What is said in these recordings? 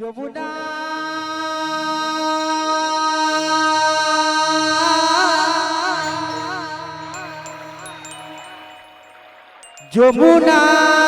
যমুনা। যমুনা।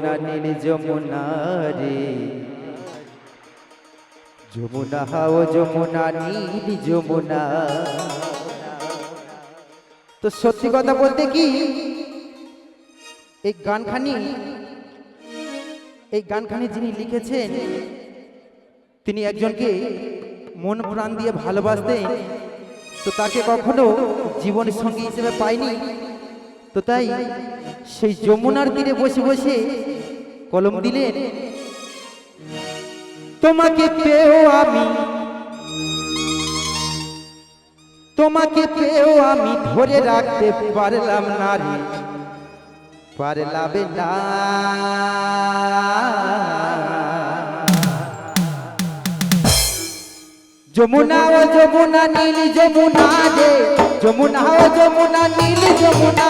যমুনা নীল যমুনা রে যমুনা নীল যমুনা তো সত্যি কথা বলতে কি, এই গানখানি এই গানখানি যিনি লিখেছেন, তিনি একজনকে মন প্রাণ দিয়ে ভালোবাসতেন, তো তাকে কখনো জীবনের সঙ্গী হিসেবে পায়নি? তো তাই সেই যমুনার তীরে বসে বসে কলম দিলেন, তোমাকে পেও আমি, তোমাকে পেও আমি ধরে রাখতে পারলাম না রে পারলাম না। যমুনা ও যমুনা নীল যমুনা রে, যমুনা ও যমুনা নীল যমুনা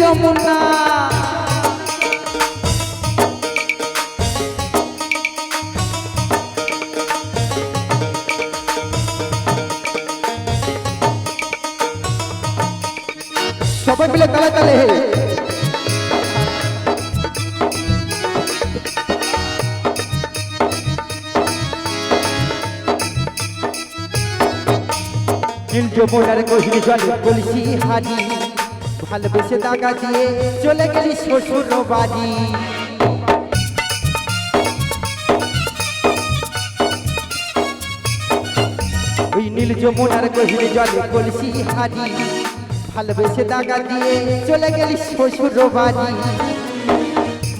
যমুনা। সবাই মিলে তালে তালে হে। নীল যমুনার গহির জলে কলসি হারি। ভালোবেসে দাগা দিয়ে চলে গেলি শ্বশুর বাড়ি। ওই নীল যমুনার গহির জলে কলসি হারি ভালোবেসে দাগা দিয়ে চলে গেলি শ্বশুর বাড়ি।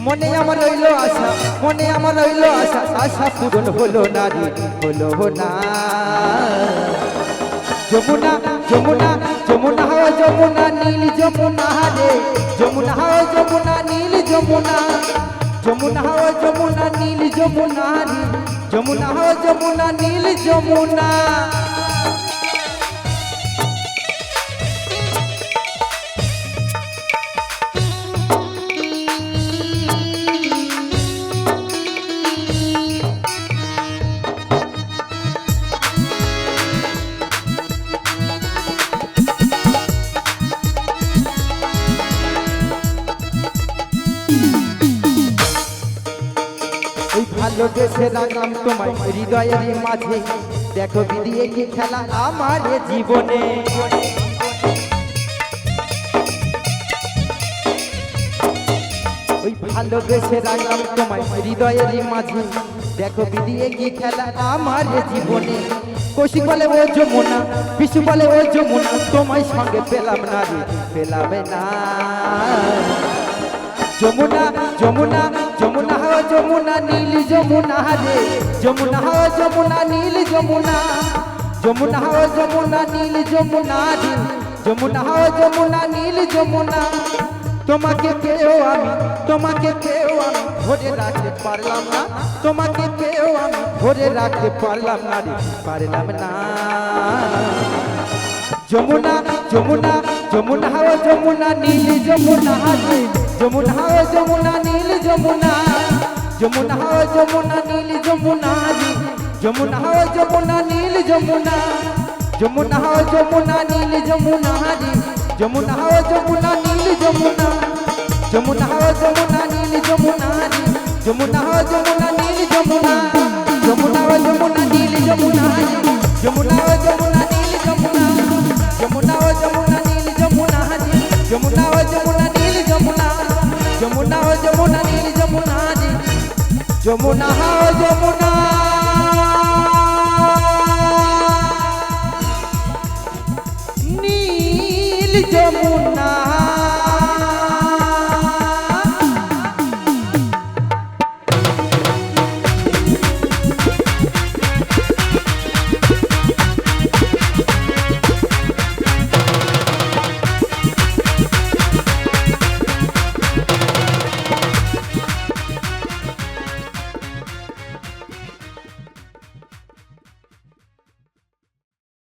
মনে আমার রইল আশা, মনে আমার রইল আশা আশা পূরণ হলো না রে, হলো না। যমুনা যমুনা যমুনা হয় যমুনা, নীল যমুনা রে। যমুনা হয় যমুনা, নীল যমুনা। যমুনা হয় যমুনা, নীল যমুনা রে। যমুনা হয় যমুনা, নীল যমুনা। ওই ভালোবেসে রাখলাম তোমায় হৃদয়ের মাঝে। দেখো বিধি কি খেলা আমার জীবনে। ওই ভালোবেসে রাখলাম তোমায় হৃদয়ের মাঝে। দেখো বিধি কি খেলা আমার জীবনে। কৌশিক বলে, ও যমুনা, বিশু বলে, ও যমুনা, তোমায় সঙ্গে পেলাম না রে পেলাম না। যমুনা যমুনা যমুনা হো যমুনা নীল যমুনা রে। যমুনা হো যমুনা নীল যমুনা। যমুনা হো যমুনা নীল যমুনা রে। যমুনা হো যমুনা নীল যমুনা। তোমাকে পেও আমি, তোমাকে পেও আমি ধরে রাখতে পারলাম না। তোমাকে পেও আমি ধরে রাখতে পারলাম না রে, পারলাম না। যমুনা যমুনা যমুনা ও যমুনা নীল যমুনা রে। যমুনা, ও যমুনা, নীল যমুনা। যমুনা, ও যমুনা, নীল যমুনা যমুনা, ও যমুনা, নীল যমুনা। যমুনা, ও যমুনা, নীল যমুনা যমুনা, ও যমুনা, নীল যমুনা। যমুনা, ও যমুনা, নীল যমুনা যমুনা, ও যমুনা, নীল যমুনা। যমুনা, ও যমুনা, নীল যমুনা যমুনা, ও যমুনা ও যমুনা। নীল যমুনা।